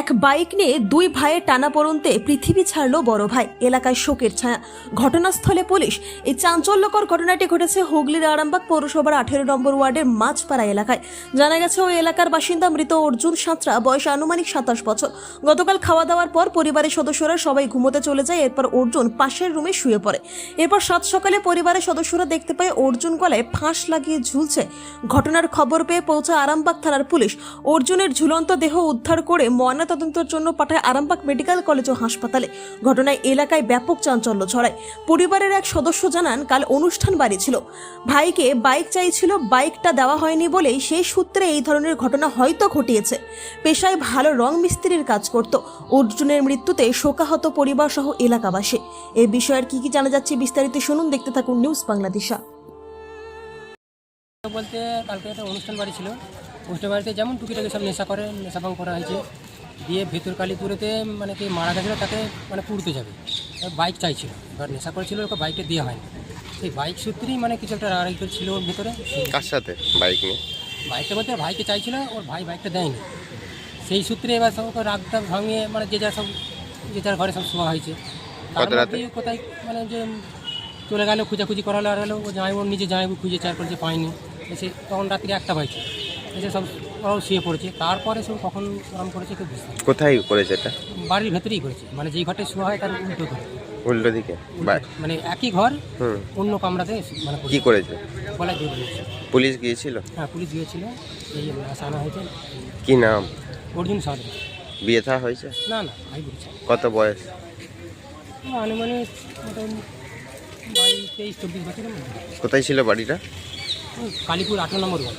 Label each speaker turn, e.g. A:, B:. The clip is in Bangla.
A: এক বাইক নিয়ে দুই ভাইয়ের টানাপোড়ন্তে পৃথিবী ছাড়ল বড় ভাই। এলাকায় শোকের ছায়া। ঘটনাস্থলে পুলিশ এই চাঞ্চল্যকর ঘটনাটি ঘটেছে হুগলির আরামবাগ পৌরসভার আঠেরো নম্বর ওয়ার্ডের মাছপাড়া এলাকায়। জানা গেছে, ওই এলাকার বাসিন্দা মৃত অর্জুন সাঁতরা, বয়স আনুমানিক সাতাশ বছর। গতকাল খাওয়া দাওয়ার পর পরিবারের সদস্যরা সবাই ঘুমোতে চলে যায়, এরপর অর্জুন পাশের রুমে শুয়ে পড়ে। এরপর সাত সকালে পরিবারের সদস্যরা দেখতে পায়, অর্জুন গলায় ফাঁস লাগিয়ে ঝুলছে। ঘটনার খবর পেয়ে পৌঁছায় আরামবাগ থানার পুলিশ। অর্জুনের ঝুলন্ত দেহ উদ্ধার করে ময়নাতদন্তের জন্য পাঠায় আরামবাগ মেডিকেল কলেজ ও হাসপাতালে। ঘটনায় এলাকায় ব্যাপক চাঞ্চল্য ছড়ায়। পরিবারের এক সদস্য জানান, কাল অনুষ্ঠান বাড়ি ছিল। ভাইকে বাইক চাইছিল, বাইকটা দেওয়া হয়নি বলেই সেই সূত্রে এই ধরনের ঘটনা হয়তো ঘটিয়েছে। পেশায় ভালো রং মিস্ত্রির কাজ করত। অর্জুনের মৃত্যুতে শোকাহত পরিবার সহ এলাকাবাসী। এ বিষয়ের কি কি জানা যাচ্ছে বিস্তারিত শুনুন, দেখতে থাকুন নিউজ বাংলাদেশা
B: বলতে কালকে একটা অনুষ্ঠান বাড়ি ছিল। অনুষ্ঠান বাড়িতে যেমন টুকিটাকি সব নেশা করে নেশা ভাঙ করা হয়েছে। দিয়ে ভেতর কালীপুরেতে মানে কি মারা গেছিল তাকে মানে পুড়তে যাবে। বাইক চাইছিল। এবার নেশা করেছিল ওকে বাইকটা দেওয়া হয়নি। সেই বাইক সূত্রেই মানে কিছু একটা রাড়াই ছিল ওর ভেতরে।
C: কার সাথে? বাইক নিয়ে?
B: বাইকটা বলতে ভাইকে চাইছিল ওর ভাই বাইকটা দেয়নি। সেই সূত্রে এবার সব ওকে রাগটা ভাঙিয়ে মানে যে যা সব যে যার ঘরে সব শোয়া হয়েছে কোথায় মানে যে চলে গেল খুঁজাখুঁজি করালো আর হলো ও জামাই ওর নিজে জামাই খুঁজে চার করেছে পায়নি। এসে তখন রাত্রি একটা হয়েছে এসে সব ওরাও শুয়ে পড়েছে। তারপরে সব কখন আরাম করেছে কেউ বুঝতে
C: কোথায় করেছে এটা?
B: বাড়ির ভেতরেই করেছে। মানে যেই ঘরটায় শোয়া হয় তার উল্টো ঘর।
C: উল্টো দিকে। বাই
B: মানে একই ঘর
C: হুম।
B: অন্য কামরাতে মানে
C: কি করেছে।
B: বলা জোর
C: পুলিশ গিয়েছিল?
B: হ্যাঁ পুলিশ গিয়েছিল। এই আশা আনা হয়েছে।
C: কি নাম?
B: অর্জুন সাদ
C: বিয়ে থা হয়েছে?
B: না না ভাই বলছে।
C: কত বয়স?
B: আনুমানিক মোটামুটি বাইশ তেইশ চব্বিশ বছরের মধ্যে
C: কোথায় ছিল বাড়িটা?
B: ওই কালীপুর আঠারো নম্বর ওয়ার্ড।